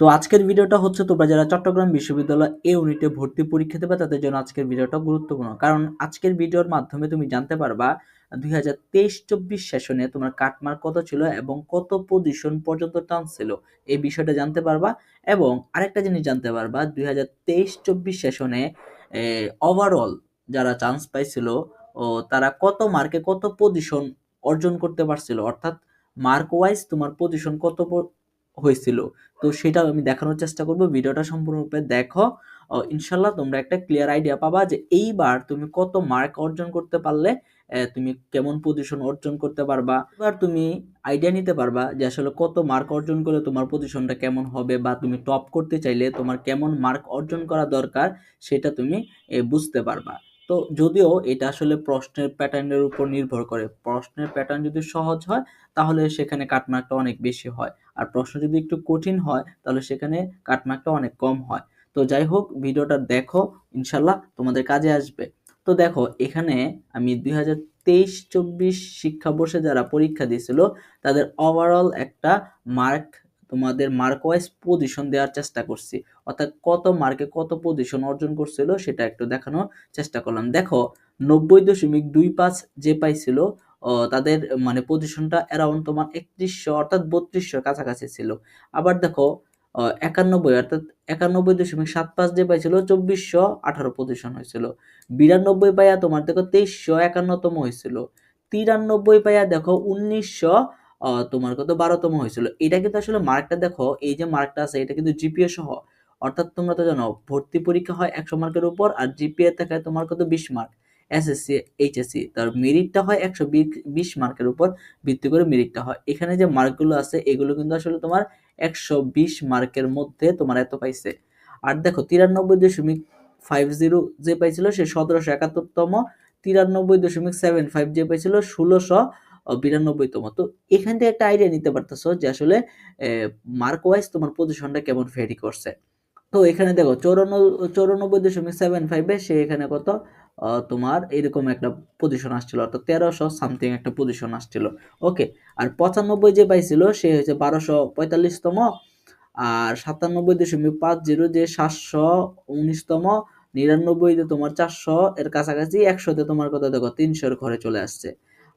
তো আজকের ভিডিওটা হচ্ছে তোমরা যারা চট্টগ্রাম বিশ্ববিদ্যালয় এ ইউনিটে ভর্তি পরীক্ষা দেবে, তাদের জন্য আজকের ভিডিওটা গুরুত্বপূর্ণ। কারণ আজকের ভিডিওর মাধ্যমে তুমি জানতে পারবা, দুই হাজার তেইশ চব্বিশ সেশনে তোমার কাটমার্ক কত ছিল এবং কত পজিশন পর্যন্ত টান্স ছিল, এই বিষয়টা জানতে পারবা এবং আরেকটা জিনিস জানতে পারবা, দুই হাজার তেইশ চব্বিশ সেশনে ওভারঅল যারা চান্স পাইছিল, ও, তারা কত মার্কে কত পজিশন অর্জন করতে পারছিল, অর্থাৎ মার্ক ওয়াইজ তোমার পজিশন কত হয়েছিল। তো সেটা আমি দেখানোর চেষ্টা করব। ভিডিওটা সম্পূর্ণরূপে দেখো। ইনশাল্লাহ তোমরা একটা ক্লিয়ার আইডিয়া পাবা যে এইবার তুমি কত মার্ক অর্জন করতে পারলে তুমি কেমন পজিশন অর্জন করতে পারবা। এবার তুমি আইডিয়া নিতে পারবা যে আসলে কত মার্ক অর্জন করলে তোমার পজিশনটা কেমন হবে বা তুমি টপ করতে চাইলে তোমার কেমন মার্ক অর্জন করা দরকার, সেটা তুমি বুঝতে পারবা। তো যদিও এটা আসলে প্রশ্নের প্যাটার্নের উপর নির্ভর করে। প্রশ্নের প্যাটার্ন যদি সহজ হয়, তাহলে সেখানে কাটমার্কটা অনেক বেশি হয়। আর প্রশ্ন যদি একটু কঠিন হয়, তাহলে সেখানে কাটমার্কটা অনেক কম হয়। তো যাই হোক, ভিডিওটা দেখো, ইনশাল্লাহ তোমাদের কাজে আসবে। তো দেখো, এখানে আমি দুই হাজার তেইশ চব্বিশ শিক্ষাবর্ষে যারা পরীক্ষা দিয়েছিল, তাদের ওভারঅল একটা মার্ক তোমাদের মার্ক ওয়াইজ পজিশন দেওয়ার চেষ্টা করছি। অর্থাৎ কত মার্কে কত পজিশন অর্জন করছিল সেটা একটু দেখানোর চেষ্টা করলাম। দেখো, নব্বই দশমিক দুই পাঁচ যে পাইছিল তাদের মানে পজিশনটা অ্যারাউন্ড তোমার একত্রিশশো অর্থাৎ বত্রিশশোর কাছাকাছি ছিল। আবার দেখো একানব্বই অর্থাৎ একানব্বই দশমিক সাত পাঁচ যে পাইছিল, চব্বিশশো আঠারো পজিশন হয়েছিল। বিরানব্বই পাইয়া তোমার দেখো তেইশশো একান্নতম হয়েছিল। তিরানব্বই পাইয়া দেখো উনিশশো তোমার কত বারোতম হয়েছিল। এটা কিন্তু আসলে মার্কটা দেখো, এই যে মার্কটা আছে, এটা কিন্তু জিপিএ সহ। অর্থাৎ তোমরা তো জানো, ভর্তি পরীক্ষা হয় একশো মার্কের উপর আর জিপিএ থাকে তোমার কত বিশ মার্ক এসএসসি এইচএসসি তার মেরিটটা হয় একশো বিশ মার্কের উপর ভিত্তি করে মেরিটটা হয়। এখানে যে মার্কগুলো আছে, এগুলো কিন্তু আসলে তোমার একশো বিশ মার্কের মধ্যে তোমার এত পাইছে। আর দেখো, তিরানব্বই দশমিক ফাইভ জিরো যে পাইছিল, সে সতেরোশো একাত্তরতম। তিরানব্বই দশমিক সেভেন ফাইভ যে পাইছিল, ষোলোশো বিরানব্বইতম। তো এখান থেকে একটা আইডিয়া নিতে পারতেছো যে আসলে মার্ক ওয়াইজ তোমার পজিশনটা কেমন ফেরি করছে। তো এখানে দেখো চৌরানব্বই চৌরানব্বই দশমিক সেভেন ফাইভে সে এখানে কত? তোমার এরকম একটা পজিশন আসছিল, অর্থাৎ তেরোশো সামথিং একটা পজিশন আসছিল। ওকে, আর পঁচানব্বই যে পাইছিল, সে হচ্ছে বারোশো পঁয়তাল্লিশতম। আর সাতানব্বই দশমিক পাঁচ জিরো যে সাতশো উনিশতম, নিরানব্বইতে তোমার চারশো, এর কাছাকাছি একশোতে তোমার কত দেখো, তিনশোর ঘরে চলে আসছে।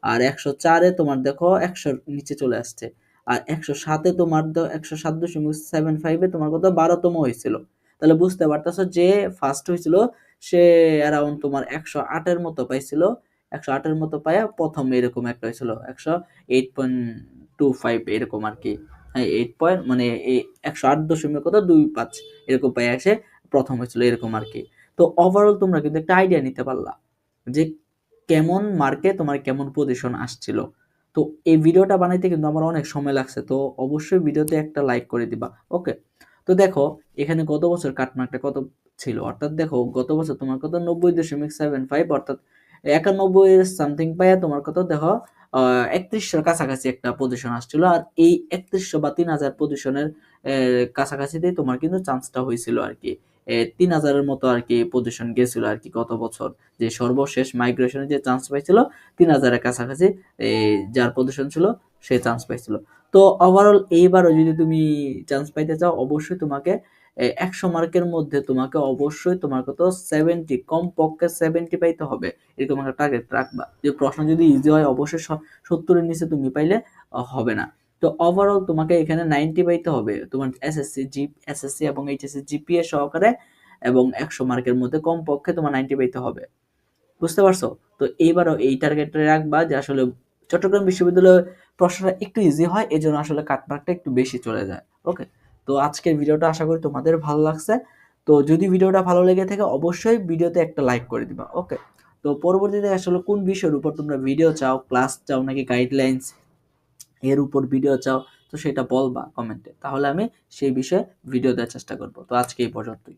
আর একশো চারে তোমার দেখো একশোর নিচে চলে আসছে। আর একশো সাতে তোমার একশো সাত দশমিক সেভেন ফাইভে তোমার কত? বারোতম হয়েছিল। তাহলে বুঝতে পারতেছো যে ফার্স্ট হয়েছিল সে অ্যারাউন্ড তোমার একশো আটের মতো পাইছিল। একশো আটের মতো পায়া প্রথম এরকম একটা হয়েছিল, একশো এইট পয়েন্ট টু ফাইভ এরকম আর কি। হ্যাঁ এইট পয়েন্ট মানে একশো আট দশমিক কত? দুই পাঁচ এরকম পাই এসে প্রথম হয়েছিল এরকম আর কি। তো ওভারঅল তোমরা কিন্তু একটা আইডিয়া নিতে পারলা যে কেমন মার্কে তোমার কেমন পজিশন আসছিল? তো এই ভিডিওটা বানাইতে কিন্তু আমার অনেক সময় লাগছে, তো অবশ্যই ভিডিওতে একটা লাইক করে দিবা ওকে তো দেখো, এখানে গত বছর কাটমার্কটা কত ছিল? অর্থাৎ দেখো, গত বছর তোমার কত? নব্বই দশমিক সেভেন ফাইভ অর্থাৎ একানব্বই সামথিং পাইয়া তোমার কত? দেখো একত্রিশশোর কাছাকাছি একটা পজিশন আসছিল, আর এই একত্রিশশো বা তিন হাজার পজিশনের কাছাকাছিতেই তোমার কিন্তু চান্সটা হয়েছিল আর কি। তিন হাজারের মতো আর কি পজিশন গেছিল আর কি গত বছর। যে সর্বশেষ মাইগ্রেশনে যে চান্স পাইছিল, তিন হাজারের কাছাকাছি যার পজিশন ছিল, সে চান্স পাইছিল। তো ওভারঅল এইবারও যদি তুমি চান্স পাইতে চাও, অবশ্যই তোমাকে একশো মার্কের মধ্যে তোমাকে অবশ্যই তোমার কত? সেভেন্টি কম পক্ষে সেভেন্টি পাইতে হবে। এরকম একটা টার্গেট রাখবা। যে প্রশ্ন যদি ইজি হয়, অবশ্যই সত্তরের নিচে তুমি পাইলে হবে না। তো ওভারঅল তোমাকে এখানে নাইনটি পাইতে হবে। তোমার এসএসসি জি এসএসসি এবং এইচএসসি জিপিএ সহকারে এবং একশো মার্কের মধ্যে কম পক্ষে তোমার নাইনটি পাইতে হবে। বুঝতে পারছ? তো এইবারও এই টার্গেটটা রাখবা যে আসলে চট্টগ্রাম বিশ্ববিদ্যালয়ের প্রশ্নটা একটু ইজি হয় এই জন্য আসলে কাটমার্কটা একটু বেশি চলে যায়। ওকে তো আজকের ভিডিওটা আশা করি তোমাদের ভালো লাগছে। তো যদি ভিডিওটা ভালো লেগে থাকে, অবশ্যই ভিডিওতে একটা লাইক করে দিবা। ওকে তো পরবর্তীতে আসলে কোন বিষয়ের উপর তোমরা ভিডিও চাও ক্লাস চাও নাকি গাইডলাইন্স এর উপর ভিডিও চাও, তো সেটা বলবা কমেন্টে তাহলে আমি সেই বিষয়ে ভিডিও দেওয়ার চেষ্টা করব। তো আজকে এই পর্যন্তই।